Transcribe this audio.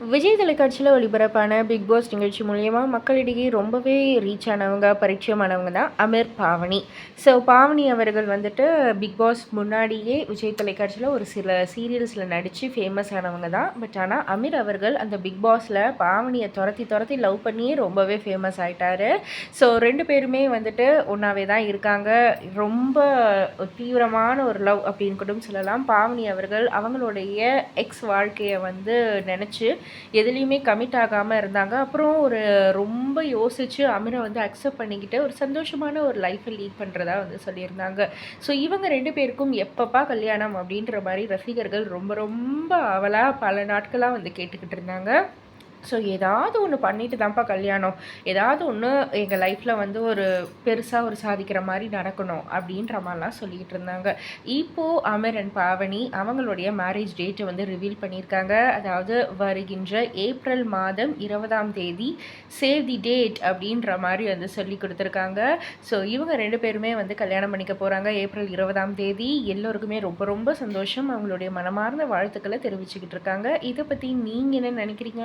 விஜய் தொலைக்காட்சியில் ஒளிபரப்பான big pass நிகழ்ச்சி மூலயமா மக்களிடையே ரொம்பவே ரீச் ஆனவங்க பரிச்சயமானவங்க தான் அமீர் பாவனி. ஸோ பாவனி அவர்கள் வந்துட்டு பிக் பாஸ் முன்னாடியே விஜய் தொலைக்காட்சியில் ஒரு சில சீரியல்ஸில் நடித்து ஃபேமஸ் ஆனவங்க தான். பட் ஆனால் அமீர் அவர்கள் அந்த பிக் பாஸில் பாவனியை துரத்தி துரத்தி லவ் பண்ணியே ரொம்பவே ஃபேமஸ் ஆகிட்டார் ஸோ ரெண்டு பேருமே வந்துட்டு ஒன்றாவே தான் இருக்காங்க. ரொம்ப தீவிரமான ஒரு லவ் அப்படின்னு கூட சொல்லலாம். பாவனி அவர்கள் அவங்களுடைய எக்ஸ் வாழ்க்கையை வந்து நினச்சி எதுலேயுமே கமிட் ஆகாமல் இருந்தாங்க. அப்புறம் ஒரு ரொம்ப யோசித்து அமிரை வந்து அக்செப்ட் பண்ணிக்கிட்டு ஒரு சந்தோஷமான ஒரு லைஃப்பை லீட் பண்ணுறதா வந்து சொல்லியிருந்தாங்க. ஸோ இவங்க ரெண்டு பேருக்கும் எப்பப்பா கல்யாணம் அப்படின்ற மாதிரி ரசிகர்கள் ரொம்ப ரொம்ப அவலாக பல நாட்களாக வந்து கேட்டுக்கிட்டு இருந்தாங்க. ஸோ ஏதாவது ஒன்று பண்ணிட்டு தான்ப்பா கல்யாணம். ஏதாவது ஒன்று எங்கள் லைஃப்பில் வந்து ஒரு பெருசாக ஒரு சாதிக்கிற மாதிரி நடக்கணும் அப்படின்ற மாதிரிலாம் சொல்லிகிட்டு இருந்தாங்க. இப்போது அமர் அண்ட் பாவனி அவங்களுடைய மேரேஜ் டேட்டை வந்து ரிவீல் பண்ணியிருக்காங்க. அதாவது வருகின்ற ஏப்ரல் மாதம் இருபதாம் தேதி சேவ் தி டேட் அப்படின்ற மாதிரி வந்து சொல்லி கொடுத்துருக்காங்க. ஸோ இவங்க ரெண்டு பேருமே வந்து கல்யாணம் பண்ணிக்க போகிறாங்க ஏப்ரல் இருபதாம் தேதி. எல்லோருக்குமே ரொம்ப ரொம்ப சந்தோஷம். அவங்களுடைய மனமார்ந்த வாழ்த்துக்களை தெரிவிச்சுக்கிட்டு இருக்காங்க. இதை பற்றி நீங்கள் என்ன நினைக்கிறீங்க?